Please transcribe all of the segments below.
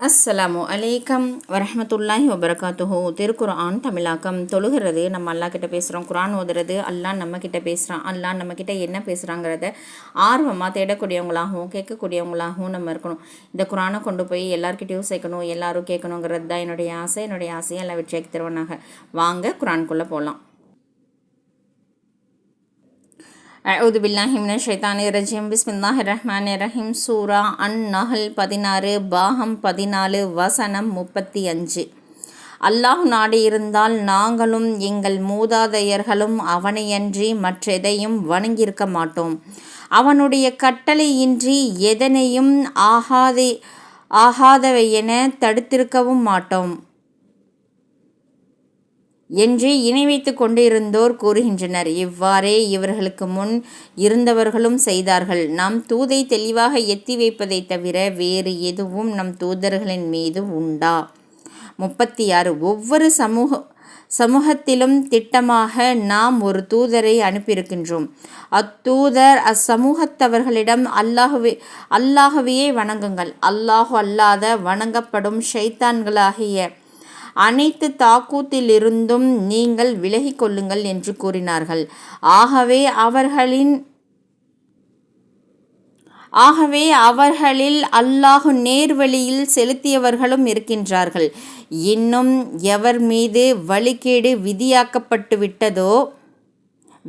அஸ்ஸலாமு அலைக்கம் வரஹமத்துல்லாஹி வபரகாத்துஹோ. திருக்குரான் தமிழாக்கம் தொழுகிறது நம்ம அல்லா கிட்ட பேசுகிறோம் குரான் ஓதுறது அல்லா நம்ம கிட்ட பேசுகிறான் அல்லா நம்ம கிட்ட என்ன பேசுகிறாங்கிறத ஆர்வமாக தேடக்கூடியவங்களாகவும் கேட்கக்கூடியவங்களாகவும் நம்ம இருக்கணும். இந்த குரானை கொண்டு போய் எல்லாருக்கிட்டையும் சேர்க்கணும் எல்லாரும் கேட்கணுங்கிறது தான் என்னுடைய ஆசை. என்னுடைய ஆசையை எல்லாம் வெற்றியாக்கி தருவனாக. வாங்க குரான்குள்ளே போகலாம் அவுது பில்லாஹிம்ன ஷைத்தானி ரஜீம். பிஸ்மில்லாஹ் ரஹ்மான் ரஹீம். சூரா அன் நஹல் பதினாறு பாகம் பதினாலு வசனம் முப்பத்தி அஞ்சு அல்லாஹ் நாடியிருந்தால் நாங்களும் எங்கள் மூதாதையர்களும் அவனையன்றி மற்றெதையும் வணங்கியிருக்க மாட்டோம். அவனுடைய கட்டளையின்றி எதனையும் ஆகாதே ஆகாதவையென தடுத்திருக்கவும் மாட்டோம். என்று இணை வைத்து கொண்டிருந்தோர் கூறுகின்றனர். இவ்வாறே இவர்களுக்கு முன் இருந்தவர்களும் செய்தார்கள். நம் தூதை தெளிவாக எத்தி வைப்பதை தவிர வேறு எதுவும் நம் தூதர்களின் மீது உண்டா? முப்பத்தி ஆறு ஒவ்வொரு சமூக சமூகத்திலும் திட்டமாக நாம் ஒரு தூதரை அனுப்பியிருக்கின்றோம். அத்தூதர் அச்சமூகத்தவர்களிடம் அல்லாஹுவே அல்லாகவே வணங்குங்கள். அல்லாஹு அல்லாத வணங்கப்படும் ஷைத்தான்களாகிய அனைத்து தாக்கூத்திலிருந்தும் நீங்கள் விலகிக் கொள்ளுங்கள் என்று கூறினார்கள். ஆகவே அவர்களின் ஆகவே அவர்களில் அல்லாஹு நேர்வழியில் செலுத்தியவர்களும் இருக்கின்றார்கள். இன்னும் எவர் மீது வழிகேடு விதியாக்கப்பட்டு விட்டதோ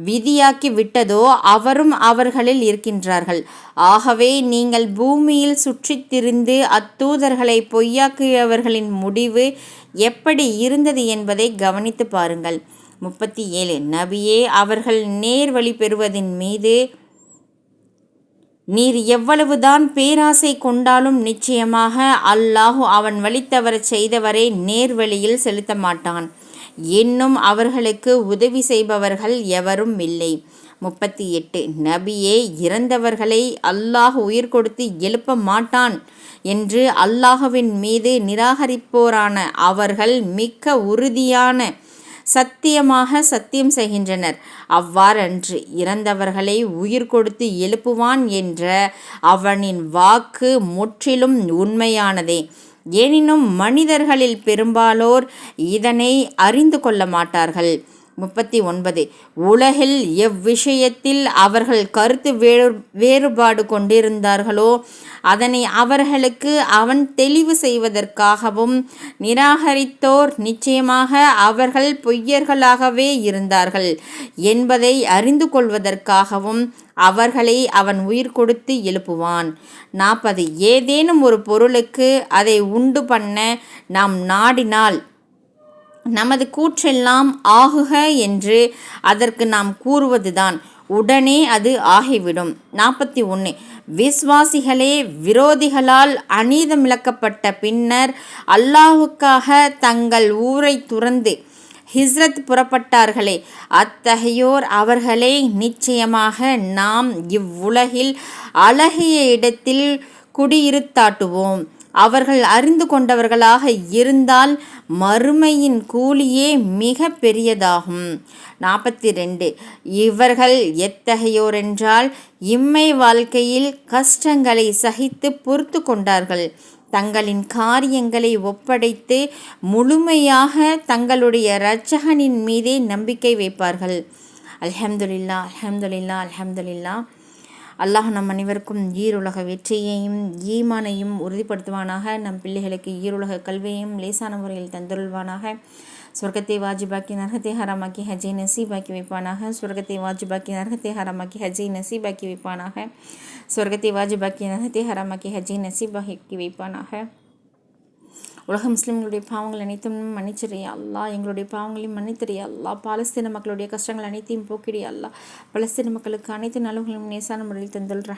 விதியாக்கி விட்டதோ அவரும் அவர்களில் இருக்கின்றார்கள். ஆகவே நீங்கள் பூமியில் சுற்றித் திரிந்து அத்தூதர்களை பொய்யாக்கியவர்களின் முடிவு எப்படி இருந்தது என்பதை கவனித்து பாருங்கள். முப்பத்தி ஏழு நபியே அவர்கள் நேர் வழி பெறுவதின் மீது நீர் எவ்வளவுதான் பேராசை கொண்டாலும் நிச்சயமாக அல்லாஹு அவன் வழித்தவரச் செய்தவரை நேர்வழியில் செலுத்த மாட்டான் இன்னும் அவர்களுக்கு உதவி செய்பவர்கள் எவரும் இல்லை. முப்பத்தி எட்டு நபியே இறந்தவர்களை அல்லாஹ் உயிர் கொடுத்து எழுப்ப மாட்டான் என்று அல்லாஹுவின் மீது நிராகரிப்போரான அவர்கள் மிக்க உறுதியான சத்தியமாக சத்தியம் செய்கின்றனர். அவ்வாறன்று இறந்தவர்களை உயிர் கொடுத்து எழுப்புவான் என்ற அவனின் வாக்கு முற்றிலும் உண்மையானதே. எனினும் மனிதர்களில் பெரும்பாலோர் இதனை அறிந்து கொள்ள மாட்டார்கள். முப்பத்தி ஒன்பது. உலகில் எவ்விஷயத்தில் அவர்கள் கருத்து வேறு வேறுபாடு கொண்டிருந்தார்களோ அதனை அவர்களுக்கு அவன் தெளிவு செய்வதற்காகவும் நிராகரித்தோர் நிச்சயமாக அவர்கள் பொய்யர்களாகவே இருந்தார்கள் என்பதை அறிந்து கொள்வதற்காகவும் அவர்களை அவன் உயிர் கொடுத்து எழுப்புவான். நாற்பது. ஏதேனும் ஒரு பொருளுக்கு அதை உண்டு பண்ண நாம் நாடினால் நமது கூற்றெல்லாம் ஆகுக என்று அதற்கு நாம் கூறுவதுதான். உடனே அது ஆகிவிடும். நாற்பத்தி ஒன்று. விஸ்வாசிகளே விரோதிகளால் அநீதமிழக்கப்பட்ட பின்னர் அல்லாஹுக்காக தங்கள் ஊரை துறந்து ஹிஸ்ரத் புறப்பட்டார்களே. அத்தகையோர் அவர்களே நிச்சயமாக நாம் இவ்வுலகில் அழகிய இடத்தில் குடியிருத்தாட்டுவோம். அவர்கள் அறிந்து கொண்டவர்களாக இருந்தால் மறுமையின் கூலியே மிக பெரியதாகும். நாற்பத்தி ரெண்டு இவர்கள் எத்தகையோர் என்றால் இம்மை வாழ்க்கையில் கஷ்டங்களை சகித்து பொறுத்து கொண்டார்கள். தங்களின் காரியங்களை ஒப்படைத்து முழுமையாக தங்களுடைய இரட்சகனின் மீதே நம்பிக்கை வைப்பார்கள். அல்ஹம்துலில்லா அல்ஹம்துலில்லா அல்ஹம்துலில்லா அல்லாஹ் நம் அனைவருக்கும் ஈருலக வெற்றியையும் ஈமானையும் உறுதிப்படுத்துவானாக. நம் பிள்ளைகளுக்கு ஈருலக கல்வியையும் லேசான முறையில் தந்துருள்வானாக. சொர்க்கத்தை வாஜிபாக்கி நரகத்தை ஹராமாக்கி ஹஜை நசீபாக்கி வைப்பானாக. சொர்க்கத்தை வாஜிபாக்கி நரகத்தை ஹராமாக்கி ஹஜை நசீபாக்கி வைப்பானாக. சொர்க்கத்தை வாஜிபாக்கி நரகத்தை ஹராமாக்கி ஹஜை நசீபாக்கி வைப்பானாக. உலக முஸ்லீம்களுடைய பாவங்கள் அனைத்தும் மன்னிச்சிடையா அல்லா. எங்களுடைய பாவங்களையும் மன்னித்திரியா அல்லா. பாலஸ்தீன மக்களுடைய கஷ்டங்கள் அனைத்தையும் போக்கிடையா அல்லா. பலஸ்தீன மக்களுக்கு அனைத்து நலவுகளும் நேசான முறையில் தந்துள்ற